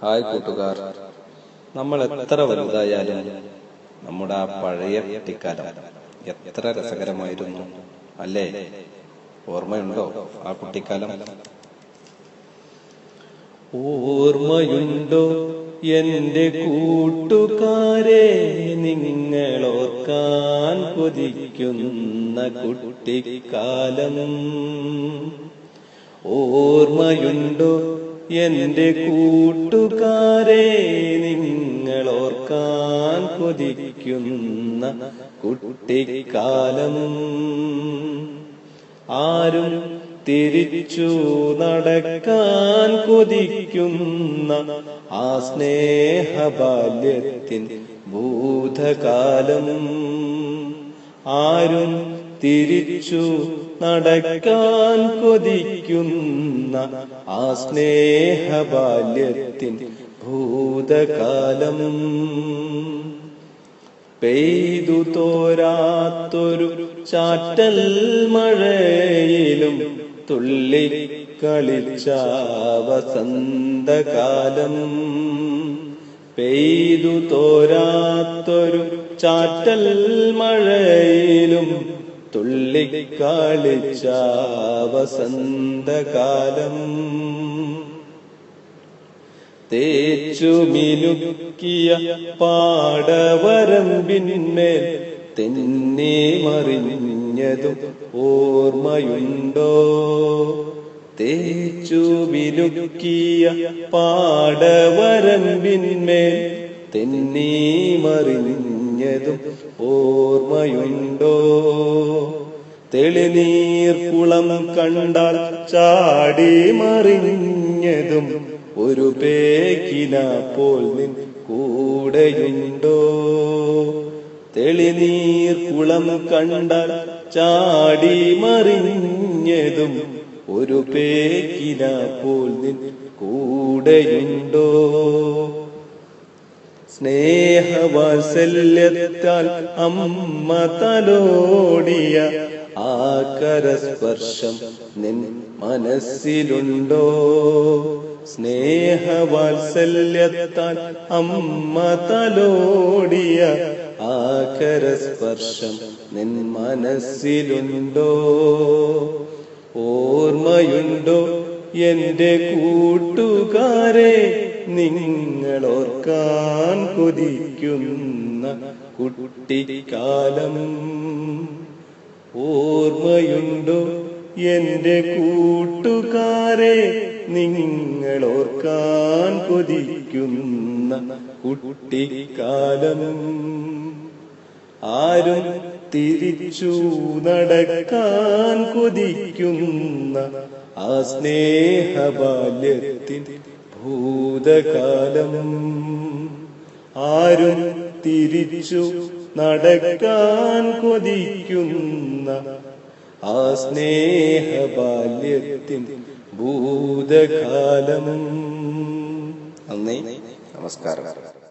Hi കൂട്ടുകാർ. നമ്മൾ എത്ര വലുതായാലും നമ്മുടെ ആ പഴയ കുട്ടിക്കാലം എത്ര രസകരമായിരുന്നു അല്ലേ? ഓർമ്മയുണ്ടോ ആ കുട്ടിക്കാലം? ഓർമ്മയുണ്ടോ എന്റെ കൂട്ടുകാരെ നിങ്ങളോർക്കാൻ കൊതിക്കുന്ന കുട്ടിക്കാലം? ഓർമ്മയുണ്ടോ എന്റെ കൂട്ടുകാരെ നിങ്ങൾ ഓർക്കാൻ കൊതിക്കുന്ന കുട്ടിക്കാലം. ആരും തിരിച്ചു നടക്കാൻ കൊതിക്കുന്ന ആ സ്നേഹബാല്യത്തിൻ ഭൂതകാലം. ആരും തിരിച്ചു നടക്കാൻ കൊതിക്കുന്ന ആ സ്നേഹബാല്യത്തിൻ ഭൂതകാലം. പെയ്തു തോരാത്തൊരു ചാറ്റൽ മഴയിലും തുള്ളി കളിച്ച വസന്തകാലം പെയ്തു തോരാത്തൊരു ചാറ്റൽ മഴയിലും തുള്ളി കളിച്ച വസന്തകാലം തേച്ചു മിനുക്കിയ പാടവരമ്പിന്മേൽ തെന്നെ മറിഞ്ഞതും ഓർമ്മയുണ്ടോ? തേച്ചു മിനുക്കിയ പാടവരമ്പിന്മേൽ തെന്നി മറിഞ്ഞതും ഓർമ്മയുണ്ടോ? തെളിനീർ കുളം കണ്ടാൽ ചാടി മറിഞ്ഞതും ഒരു പേക്കിന പോൽ നിൻ കൂടെയുണ്ടോ? തെളിനീർ കുളം കണ്ടാൽ ചാടി മറിഞ്ഞതും ഒരു പേക്കിന പോൽ നിൻ കൂടെയുണ്ടോ? സ്നേഹവാത്സല്യത്താൽ അമ്മ തലോടിയ ആ കരസ്പർശം നിൻ മനസ്സിലുണ്ടോ? സ്നേഹവാത്സല്യത്താൽ അമ്മ തലോടിയ ആ കരസ്പർശം നിൻ മനസ്സിലുണ്ടോ? ഓർമ്മയുണ്ടോ? എന്റെ കൂട്ടുകാരെ നിങ്ങളോർക്കാൻ കൊതിക്കുന്ന കുട്ടിക്കാലം. ഓർമ്മയുണ്ടോ എന്റെ കൂട്ടുകാരെ നിങ്ങളോർക്കാൻ കൊതിക്കുന്ന കുട്ടിക്കാലം? ആരും തിരിച്ചു നടക്കാൻ കൊതിക്കുന്ന ആ സ്നേഹബാല്യത്തിൻ ഭൂതകാലം. ആരും തിരിച്ചു നടക്കാൻ കൊതിക്കുന്ന ആ സ്നേഹബാല്യത്തിൻ ഭൂതകാലം. നന്ദി. നമസ്കാരം.